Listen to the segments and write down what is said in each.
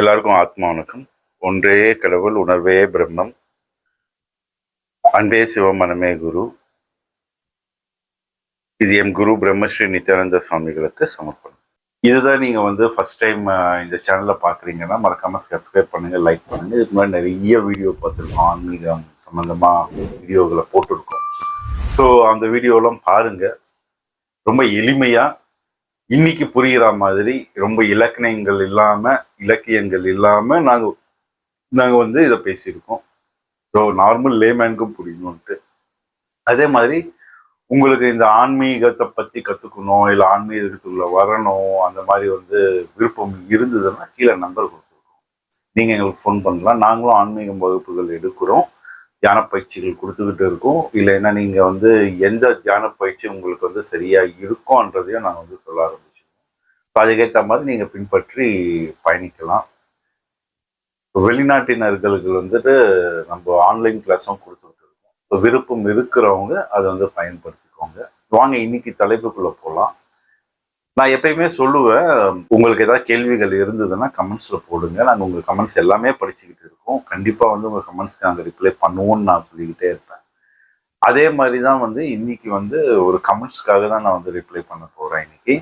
எல்லாருக்கும் ஆத்மா வணக்கம். ஒன்றே கடவுள் உணர்வே பிரம்மம். அன்பே சிவம் மனமே குரு. இது எம் குரு பிரம்மஸ்ரீ நித்யானந்த சுவாமிகளுக்கு சமர்ப்பணம். இதுதான் நீங்கள் வந்து ஃபஸ்ட் டைம் இந்த சேனலில் பார்க்குறீங்கன்னா மறக்காமல் சப்ஸ்கிரைப் பண்ணுங்கள் லைக் பண்ணுங்கள் இதுக்கு முன்னாடி நிறைய வீடியோ பார்த்துருக்கோம். ஆன்மீகம் சம்மந்தமாக வீடியோகளை போட்டிருக்கோம். ஸோ அந்த வீடியோலாம் பாருங்கள் ரொம்ப எளிமையாக இன்னைக்கு புரிகிற மாதிரி ரொம்ப இலக்கணங்கள் இல்லாம இலக்கியங்கள் இல்லாம நாங்க நாங்க வந்து இதை பேசியிருக்கோம். ஸோ நார்மல் லேமேனுக்கும் புரியணும்ட்டு அதே மாதிரி உங்களுக்கு இந்த ஆன்மீகத்தை பத்தி கத்துக்கணும் இல்லை ஆன்மீகத்துக்குள்ள வரணும் அந்த மாதிரி வந்து விருப்பம் இருந்ததுன்னா கீழே நம்பர் கொடுத்துருக்கோம். நீங்க எங்களுக்கு ஃபோன் பண்ணலாம். நாங்களும் ஆன்மீகம் வகுப்புகள் எடுக்கிறோம். தியான பயிற்சிகள் கொடுத்துக்கிட்டு இருக்கோம். இல்லைன்னா நீங்கள் வந்து எந்த தியான பயிற்சி உங்களுக்கு வந்து சரியாக இருக்கும்ன்றதையும் நாங்கள் வந்து சொல்ல ஆரம்பிச்சிருக்கோம். இப்போ அதுக்கேற்ற மாதிரி நீங்கள் பின்பற்றி பயணிக்கலாம். வெளிநாட்டினர்களுக்கு வந்துட்டு நம்ம ஆன்லைன் கிளாஸும் கொடுத்துக்கிட்டு இருக்கோம். ஸோ விருப்பம் இருக்கிறவங்க அதை வந்து பயன்படுத்திக்கோங்க. வாங்க இன்னைக்கு தலைப்புக்குள்ளே போகலாம் நான் எப்பயுமே சொல்லுவேன் உங்களுக்கு ஏதாவது கேள்விகள் இருந்ததுன்னா கமெண்ட்ஸில் போடுங்க. நாங்கள் உங்கள் கமெண்ட்ஸ் எல்லாமே படிச்சுக்கிட்டு இருக்கோம். கண்டிப்பாக வந்து உங்கள் கமெண்ட்ஸ்க்கு நாங்கள் ரிப்ளை பண்ணுவோம்னு நான் சொல்லிக்கிட்டே இருப்பேன். அதே மாதிரி தான் வந்து இன்னைக்கு வந்து ஒரு கமெண்ட்ஸ்க்காக தான் நான் வந்து ரிப்ளை பண்ண போகிறேன் இன்னைக்கு.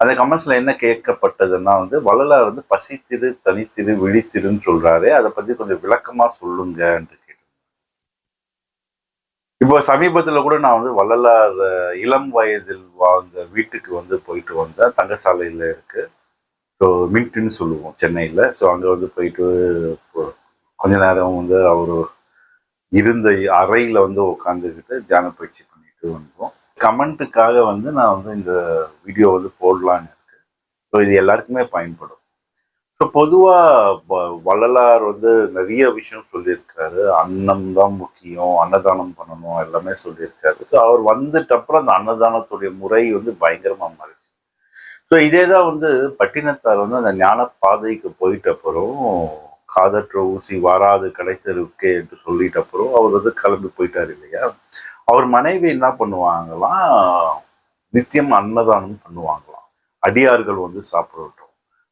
அந்த கமெண்ட்ஸில் என்ன கேட்கப்பட்டதுன்னா வந்து வள்ளலார் வந்து பசித்திரு தனித்திரு விழித்திருன்னு சொல்கிறாரு அதை பற்றி கொஞ்சம் விளக்கமாக சொல்லுங்கன்ட்டு இப்போ சமீபத்தில் கூட நான் வந்து வள்ளலார் இளம் வயதில் வாழ்ந்த வீட்டுக்கு வந்து போயிட்டு வந்தேன். தங்கசாலையில் இருக்குது ஸோ மின்ட்டுன்னு சொல்லுவோம் சென்னையில். ஸோ அங்கே வந்து போயிட்டு கொஞ்ச நேரம் வந்து அவர் இருந்த அறையில் வந்து உட்காந்துக்கிட்டு தியான பயிற்சி பண்ணிட்டு வந்தோம். கமெண்ட்டுக்காக வந்து நான் வந்து இந்த வீடியோ வந்து போடலான்னு இருக்கு ஸோ இது எல்லாருக்குமே பயன்படும். ஸோ பொதுவாக வள்ளலார் வந்து நிறைய விஷயம் சொல்லியிருக்காரு. அன்னம் தான் முக்கியம் அன்னதானம் பண்ணணும் எல்லாமே சொல்லியிருக்காரு. ஸோ அவர் வந்துட்ட அப்புறம் அந்த அன்னதானத்துடைய முறை வந்து பயங்கரமாக மாறிடுச்சு. ஸோ இதே தான் வந்து பட்டினத்தார் வந்து அந்த ஞான பாதைக்கு போயிட்ட அப்புறம் காதற்ற ஊசி வராது கிடைத்தருக்கே என்று சொல்லிட்ட அப்புறம் அவர் வந்து கிளம்பி போயிட்டார் இல்லையா? அவர் மனைவி என்ன பண்ணுவாங்களாம்? நித்தியம் அன்னதானம் பண்ணுவாங்களாம். அடியார்கள் வந்து சாப்பிடட்டும்.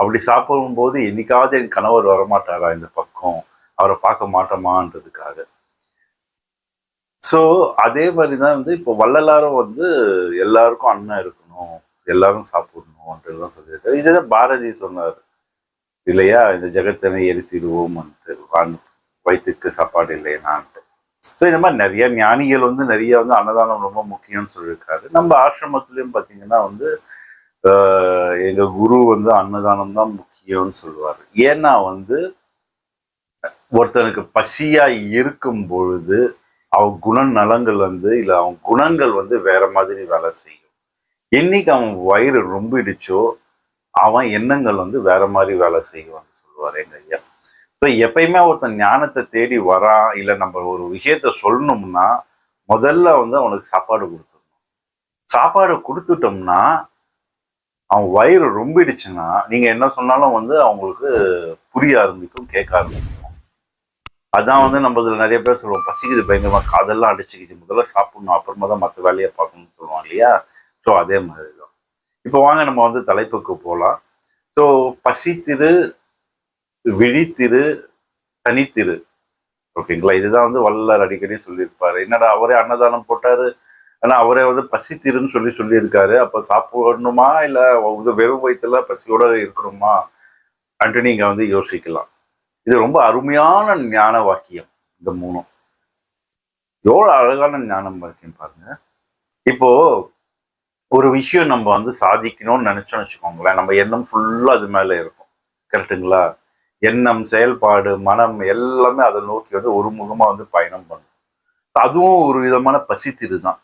அப்படி சாப்பிடும்போது என்னைக்காவது என் கணவர் வரமாட்டாரா இந்த பக்கம்? அவரை பார்க்க மாட்டோமான்றதுக்காக. ஸோ அதே மாதிரி தான் வந்து இப்போ வள்ளலாரும் வந்து எல்லாருக்கும் அண்ணன் இருக்கணும் எல்லாரும் சாப்பிடணும்ன்றதுதான் சொல்லியிருக்காரு. இதுதான் பாரதி சொன்னார். இல்லையா? இந்த ஜெகத்தனை எரித்திடுவோம்ன்ட்டு வான் வயிற்றுக்கு சாப்பாடு இல்லைனான்ட்டு ஸோ இந்த மாதிரி நிறைய ஞானிகள் வந்து நிறைய வந்து அன்னதானம் ரொம்ப முக்கியம்னு சொல்லியிருக்காரு. நம்ம ஆசிரமத்துலேயும் பார்த்தீங்கன்னா வந்து எங்கள் எங்க குரு வந்து அன்னதானம் தான் முக்கியம்னு சொல்லுவார். ஏன்னா வந்து ஒருத்தனுக்கு பசியா இருக்கும் பொழுது அவன் குணநலங்கள் வந்து இல்லை அவன் குணங்கள் வந்து வேற மாதிரி வேலை செய்யும். என்னைக்கு அவன் வயிறு ரொம்பிடுச்சோ அவன் எண்ணங்கள் வந்து வேற மாதிரி வேலை செய்வான்னு சொல்லுவார் எங்க ஐயா. ஸோ எப்பயுமே ஒருத்தன் ஞானத்தை தேடி வரான் இல்லை நம்ம ஒரு விஷயத்த சொல்லணும்னா முதல்ல வந்து அவனுக்கு சாப்பாடு கொடுத்துடணும். சாப்பாடு கொடுத்துட்டோம்னா அவன் வயிறு ரொம்பிடுச்சுன்னா நீங்க என்ன சொன்னாலும் வந்து அவங்களுக்கு புரிய ஆரம்பிக்கும் கேட்க ஆரம்பிக்கும். அதான் வந்து நம்ம இதுல நிறைய பேர் சொல்லுவோம் பசிக்குது பயங்கரமா காதெல்லாம் அடிச்சுக்கிச்சு முதல்ல சாப்பிடணும் அப்புறமா தான் மற்ற வேலையை பார்க்கணும்னு சொல்லுவோம் இல்லையா? ஸோ அதே மாதிரி தான் இப்போ வாங்க நம்ம வந்து தலைப்புக்கு போகலாம் ஸோ பசித்திரு விழித்திரு தனித்திரு. ஓகேங்களா இதுதான் வந்து வள்ளலார் அடிக்கடி சொல்லியிருப்பாரு. என்னடா அவரே அன்னதானம் போட்டாரு ஏன்னா அவரே வந்து பசித்திருன்னு சொல்லி சொல்லியிருக்காரு. அப்போ சாப்பிடணுமா? இல்ல இது வெறும் வயிற்றுல பசியோட இருக்கணுமா? அன்ட்டு நீங்கள் வந்து யோசிக்கலாம். இது ரொம்ப அருமையான ஞான வாக்கியம் இந்த மூணும். எவ்வளவு அழகான ஞானம் வாக்கியம் பாருங்க. இப்போ ஒரு விஷயம் நம்ம வந்து சாதிக்கணும்னு நினைச்சோம்னு வச்சுக்கோங்களேன். நம்ம எண்ணம் ஃபுல்லா அது மேல இருக்கும். கரெக்ட்டுங்களா எண்ணம் செயல்பாடு மனம் எல்லாமே அதை நோக்கி வந்து ஒரு முகமா வந்து பயணம் பண்ணும். அதுவும் ஒரு விதமான பசித்திரு தான்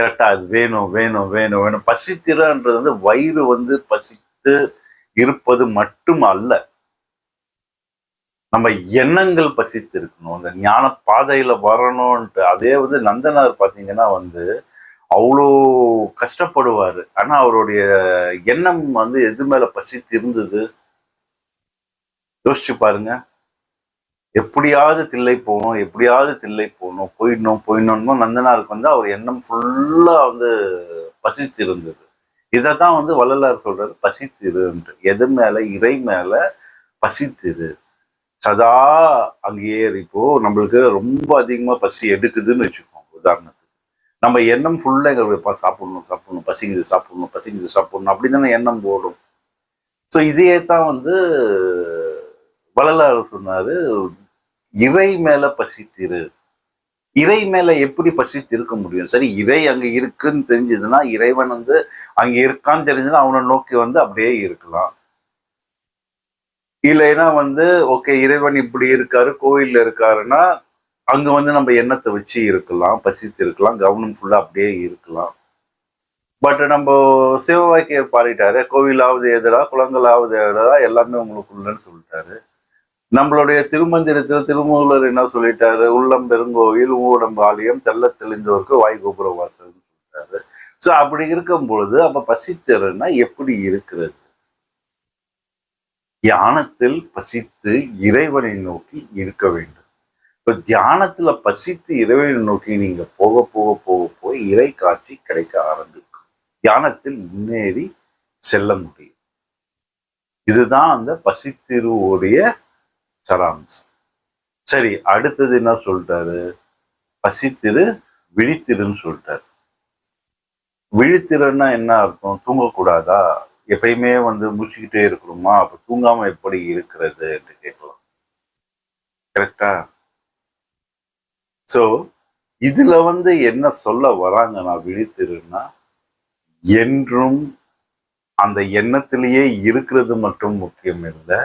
கரெக்டாக அது வேணும் வேணும் வேணும் வேணும். பசித்திரன்றது வந்து வயிறு வந்து பசித்து இருப்பது மட்டும் அல்ல. நம்ம எண்ணங்கள் பசித்து இருக்கணும். அந்த ஞான பாதையில் வரணும்ன்ட்டு. அதே வந்து நந்தனார் பாத்தீங்கன்னா வந்து அவ்வளோ கஷ்டப்படுவார். ஆனா அவருடைய எண்ணம் வந்து எது மேல பசித்து இருந்தது யோசிச்சு பாருங்க. எப்படியாவது தில்லை போகணும் எப்படியாவது தில்லை போகணும் போயிடணும் போயிடணும் நந்தனாருக்கு வந்து அவர் எண்ணம் ஃபுல்லா வந்து பசித்து இருந்தது இதை தான் வந்து வள்ளலார் சொல்றாரு பசித்திருன்று. எது மேல? இறை மேல பசித்திரு. சதா அங்கேயே இப்போ நம்மளுக்கு ரொம்ப அதிகமா பசி எடுக்குதுன்னு வச்சுக்கோங்க உதாரணத்துக்கு. நம்ம எண்ணம் ஃபுல்லாக எங்களுக்கு சாப்பிடணும் சாப்பிடணும் பசிக்குது சாப்பிடணும் பசிக்குது சாப்பிடணும். அப்படி தானே எண்ணம் போடும் ஸோ இதையே தான் வந்து வள்ளலார் சொன்னாரு இறை மேல பசித்திரு. இறை மேல எப்படி பசித்து இருக்க முடியும்? சரி இறை அங்க இருக்குன்னு தெரிஞ்சதுன்னா இறைவன் வந்து அங்க இருக்கான்னு தெரிஞ்சதுன்னா அவனை நோக்கி வந்து அப்படியே இருக்கலாம். இல்லைன்னா வந்து ஓகே இறைவன் இப்படி இருக்காரு கோயில்ல இருக்காருன்னா அங்க வந்து நம்ம எண்ணத்தை வச்சு இருக்கலாம் பசித்து இருக்கலாம் கவனம் ஃபுல்லா அப்படியே இருக்கலாம். பட் நம்ம சிவவாக்கியர் பாடிட்டாரு கோவிலாவது எதிரா குளங்களாவது எதிரா எல்லாமே உங்களுக்குள்ளன்னு சொல்லிட்டாரு. நம்மளுடைய திருமந்திரத்தில் திருமூலர் என்ன சொல்லிட்டாரு? உள்ளம் பெருங்கோவில் ஊடம் ஆலயம் தெல்ல தெளிந்தோருக்கு வாய் கோபுர சொல்லிட்டாரு. ஸோ அப்படி இருக்கும் பொழுது அப்ப பசித்திறன்னா எப்படி இருக்கிறது? தியானத்தில் பசித்து இறைவனை நோக்கி இருக்க வேண்டும். இப்போ தியானத்துல பசித்து இறைவனை நோக்கி நீங்க போக போக போக போய் இறை காட்சி கிடைக்க ஆரம்பிக்கும். தியானத்தில் முன்னேறி செல்ல முடியும். இதுதான் அந்த பசித்திருவுடைய சராம்சம். சரி அடுத்தது என்ன சொல்லிட்டாரு? பசித்திரு விழித்திருன்னு சொல்லிட்டாரு. விழித்திருன்னா என்ன அர்த்தம்? தூங்கக்கூடாதா? எப்பயுமே வந்து முடிச்சுக்கிட்டே இருக்கிறோமா அப்ப தூங்காம எப்படி இருக்கிறது என்று கேட்கலாம். கரெக்டா சோ இதுல வந்து என்ன சொல்ல வராங்க நான் விழித்திருன்னா என்றும் அந்த எண்ணத்திலேயே இருக்கிறது மட்டும் முக்கியம் இல்லை.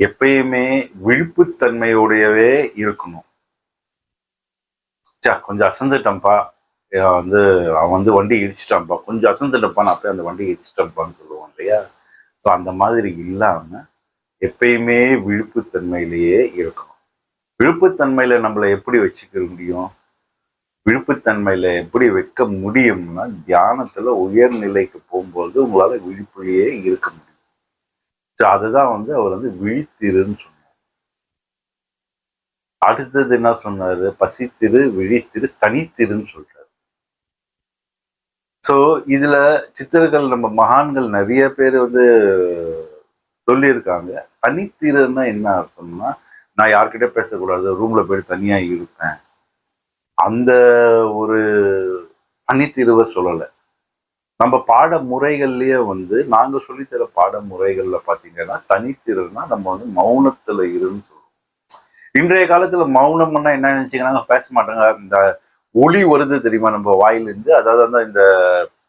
எப்பயுமே விழிப்புத்தன்மையோடையவே இருக்கணும். சா கொஞ்சம் அசந்துட்டேன்ப்பா. வந்து அவன் வந்து வண்டி இடிச்சிட்டான்ப்பா. கொஞ்சம் அசந்துட்டப்பா நான் போய் அந்த வண்டி இடிச்சிட்டேன்ப்பான்னு சொல்லுவான் இல்லையா? ஸோ அந்த மாதிரி இல்லாம எப்பயுமே விழிப்புத்தன்மையிலேயே இருக்கணும். விழுப்புத்தன்மையில நம்மளை எப்படி வச்சுக்க முடியும்? விழுப்புத்தன்மையில எப்படி வைக்க முடியும்னா தியானத்துல உயர்நிலைக்கு போகும்போது உங்களால விழிப்புலேயே இருக்க முடியும். ஸோ அதுதான் வந்து அவர் வந்து விழித்திருன்னு சொன்னார். அடுத்தது என்ன சொன்னாரு? பசித்திரு விழித்திரு தனித்திருன்னு சொல்றாரு. ஸோ இதுல சித்தர்கள் நம்ம மகான்கள் நிறைய பேர் வந்து சொல்லியிருக்காங்க. தனித்திருன்னா என்ன அர்த்தம்னா நான் யார்கிட்ட பேசக்கூடாது ரூம்ல போய் தனியா இருப்பேன். அந்த ஒரு தனித்திருவை சொல்லலை. நம்ம பாட முறைகள்லயே வந்து நாங்க சொல்லித்தர பாட முறைகள்ல பாத்தீங்கன்னா தனித்திறனா நம்ம வந்து மௌனத்துல இருன்னு சொல்லுவோம் இன்றைய காலத்துல மௌனம்னா என்ன நினைச்சீங்கன்னா பேச மாட்டாங்க. இந்த ஒளி வருது தெரியுமா? நம்ம வாயிலிருந்து. அதாவது அந்த இந்த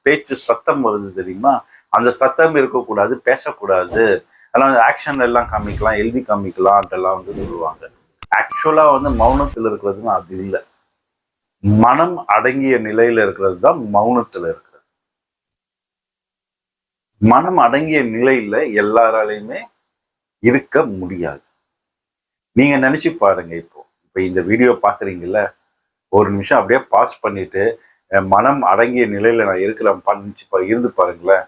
பேச்சு சத்தம் வருது தெரியுமா? அந்த சத்தம் இருக்கக்கூடாது பேசக்கூடாது. அதெல்லாம் அந்த ஆக்ஷன் எல்லாம் காமிக்கலாம் எழுதி காமிக்கலாம்ட்டெல்லாம் வந்து சொல்லுவாங்க. ஆக்சுவலா வந்து மௌனத்துல இருக்கிறதுன்னு அது இல்லை. மனம் அடங்கிய நிலையில இருக்கிறது தான் மௌனத்துல இருக்கு. மனம் அடங்கிய நிலையில எல்லாராலையுமே இருக்க முடியாது. நீங்க நினைச்சு பாருங்க இப்போ. இப்ப இந்த வீடியோ பாக்குறீங்கல்ல ஒரு நிமிஷம் அப்படியே பாஸ் பண்ணிட்டு மனம் அடங்கிய நிலையில நான் இருக்கிறேன் பண்ணிச்சு இருந்து பாருங்களேன்.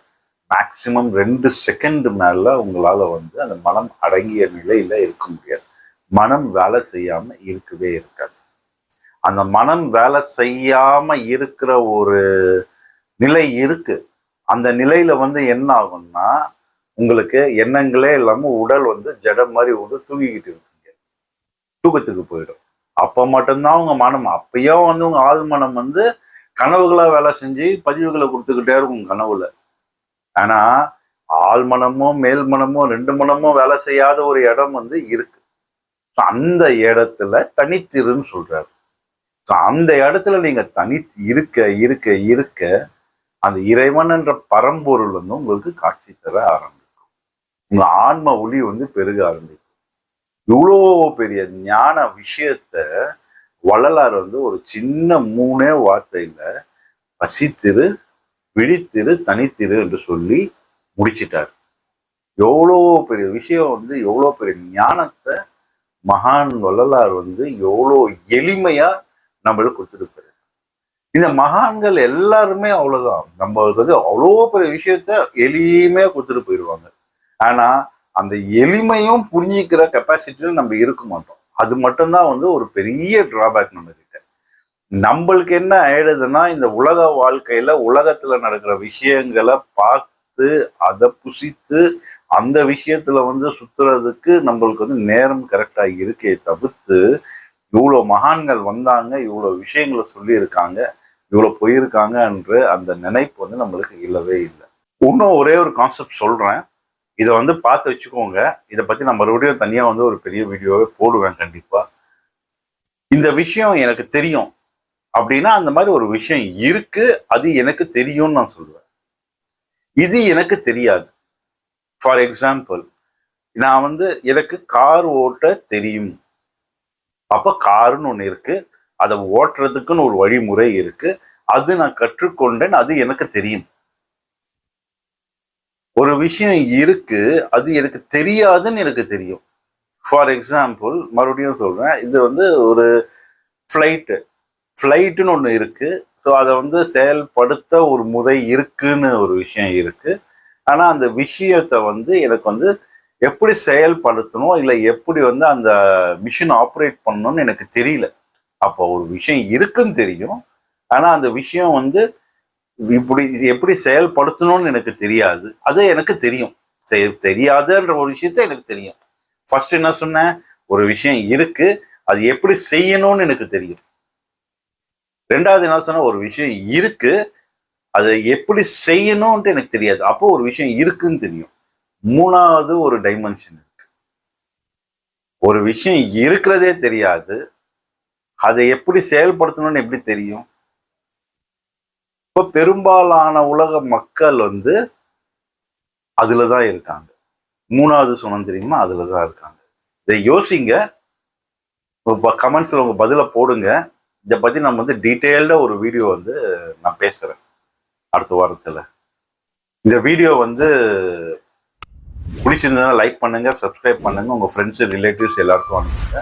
மேக்சிமம் ரெண்டு செகண்ட் மேல உங்களால வந்து அந்த மனம் அடங்கிய நிலையில இருக்க முடியாது. மனம் வேலை செய்யாம இருக்கவே இருக்காது. அந்த மனம் வேலை செய்யாம இருக்கிற ஒரு நிலை இருக்கு. அந்த நிலையில வந்து என்ன ஆகும்னா உங்களுக்கு எண்ணங்களே இல்லாம உடல் வந்து ஜடம் மாதிரி வந்து தூங்கிக்கிட்டு இருப்பீங்க. தூக்கத்துக்கு போயிடும். அப்ப மட்டும்தான் உங்க மனம். அப்பயோ வந்து உங்க ஆள் மனம் வந்து கனவுகளா வேலை செஞ்சு பதிவுகளை கொடுத்துக்கிட்டே இருக்கும் கனவுல. ஆனா ஆள் மனமும் மேல் மனமும் ரெண்டு மனமும் வேலை செய்யாத ஒரு இடம் வந்து இருக்கு. அந்த இடத்துல தனித்திருன்னு சொல்றாரு. ஸோ அந்த இடத்துல நீங்க தனி இருக்க இருக்க இருக்க அந்த இறைவன் என்ற பரம்பொருள் வந்து உங்களுக்கு காட்சி தர ஆரம்பிக்கும். உங்க ஆன்ம ஒளி வந்து பெருக ஆரம்பிக்கும். இவ்வளோ பெரிய ஞான விஷயத்த வள்ளலார் வந்து ஒரு சின்ன மூணே வார்த்தையில பசித்திரு விழித்திரு தனித்திரு என்று சொல்லி முடிச்சிட்டார். எவ்வளோ பெரிய விஷயம் வந்து எவ்வளோ பெரிய ஞானத்தை மகான் வள்ளலார் வந்து எவ்வளோ எளிமையா நம்மளுக்கு கொடுத்துருப்பாரு. இந்த மகான்கள் எல்லாருமே அவ்வளவுதான். நம்மளுக்கு வந்து அவ்வளோ பெரிய விஷயத்த எளிமையா கொடுத்துட்டு போயிடுவாங்க. ஆனா அந்த எளிமையும் புரிஞ்சிக்கிற கெப்பாசிட்டியில நம்ம இருக்க மாட்டோம். அது மட்டும்தான் வந்து ஒரு பெரிய டிராபேக் நம்ம கிட்ட நம்மளுக்கு என்ன ஆயிடுதுன்னா இந்த உலக வாழ்க்கையில உலகத்துல நடக்கிற விஷயங்களை பார்த்து பார்த்து அதை புசித்து அந்த விஷயத்துல வந்து சுத்துறதுக்கு நம்மளுக்கு வந்து நேரம் கரெக்டா இருக்கே தவிர்த்து இவ்வளோ மகான்கள் வந்தாங்க இவ்வளோ விஷயங்களை சொல்லியிருக்காங்க இவ்வளோ போயிருக்காங்கன்ற அந்த நினைப்பு வந்து நம்மளுக்கு இல்லவே இல்லை. இன்னும் ஒரே ஒரு கான்செப்ட் சொல்கிறேன் இதை வந்து பார்த்து வச்சுக்கோங்க. இதை பற்றி நான் மறுபடியும் தனியாக வந்து ஒரு பெரிய வீடியோவே போடுவேன் கண்டிப்பாக இந்த விஷயம் எனக்கு தெரியும். அப்படின்னா அந்த மாதிரி ஒரு விஷயம் இருக்கு. அது எனக்கு தெரியும்னு நான் சொல்லுவேன். இது எனக்கு தெரியாது. ஃபார் எக்ஸாம்பிள் நான் வந்து எனக்கு கார் ஓட்ட தெரியும். அப்போ காருன்னு ஒன்று இருக்குது அதை ஓட்டுறதுக்குன்னு ஒரு வழிமுறை இருக்குது அது நான் கற்றுக்கொண்டேன். அது எனக்கு தெரியும். ஒரு விஷயம் இருக்கு. அது எனக்கு தெரியாதுன்னு எனக்கு தெரியும். ஃபார் எக்ஸாம்பிள் மறுபடியும் சொல்கிறேன் இது வந்து ஒரு ஃப்ளைட்டு ஃப்ளைட்டுன்னு ஒன்று இருக்குது ஸோ அதை வந்து செயல்படுத்த ஒரு முறை இருக்குன்னு ஒரு விஷயம் இருக்குது ஆனால் அந்த விஷயத்தை வந்து எனக்கு வந்து எப்படி செயல்படுத்தணும் இல்லை எப்படி வந்து அந்த மிஷின் ஆப்ரேட் பண்ணணும்னு எனக்கு தெரியல. அப்போ ஒரு விஷயம் இருக்குன்னு தெரியும். ஆனால் அந்த விஷயம் வந்து இப்படி இது எப்படி செயல்படுத்தணும்னு எனக்கு தெரியாது. அது எனக்கு தெரியும். தெரியாதுன்ற ஒரு விஷயத்த எனக்கு தெரியும். ஃபர்ஸ்ட் என்ன சொன்னேன்? ஒரு விஷயம் இருக்கு. அது எப்படி செய்யணும்னு எனக்கு தெரியும். ரெண்டாவது என்ன சொன்ன ஒரு விஷயம் இருக்கு. அதை எப்படி செய்யணும்ன்ட்டு எனக்கு தெரியாது. அப்போ ஒரு விஷயம் இருக்குன்னு தெரியும். மூணாவது ஒரு டைமென்ஷன் இருக்கு. ஒரு விஷயம் இருக்கிறதே தெரியாது. அதை எப்படி செயல்படுத்தணும்னு எப்படி தெரியும்? இப்போ பெரும்பாலான உலக மக்கள் வந்து அதுல தான் இருக்காங்க. மூணாவது சுனம் தெரியுமா? அதுல தான் இருக்காங்க. இதை யோசிங்க. கமெண்ட்ஸ்ல உங்க பதில போடுங்க. இதை பத்தி நம்ம வந்து டீட்டெயில்டாக ஒரு வீடியோ வந்து நான் பேசுறேன் அடுத்த வாரத்துல. இந்த வீடியோ வந்து பிடிச்சிருந்ததுன்னா லைக் பண்ணுங்க சப்ஸ்கிரைப் பண்ணுங்க. உங்க ஃப்ரெண்ட்ஸ் ரிலேட்டிவ்ஸ் எல்லாருக்கும் அனுப்புங்க.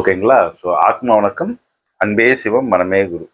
ஓகேங்களா ஸோ ஆத்மா வணக்கம். அன்பே சிவம் மனமே குரு.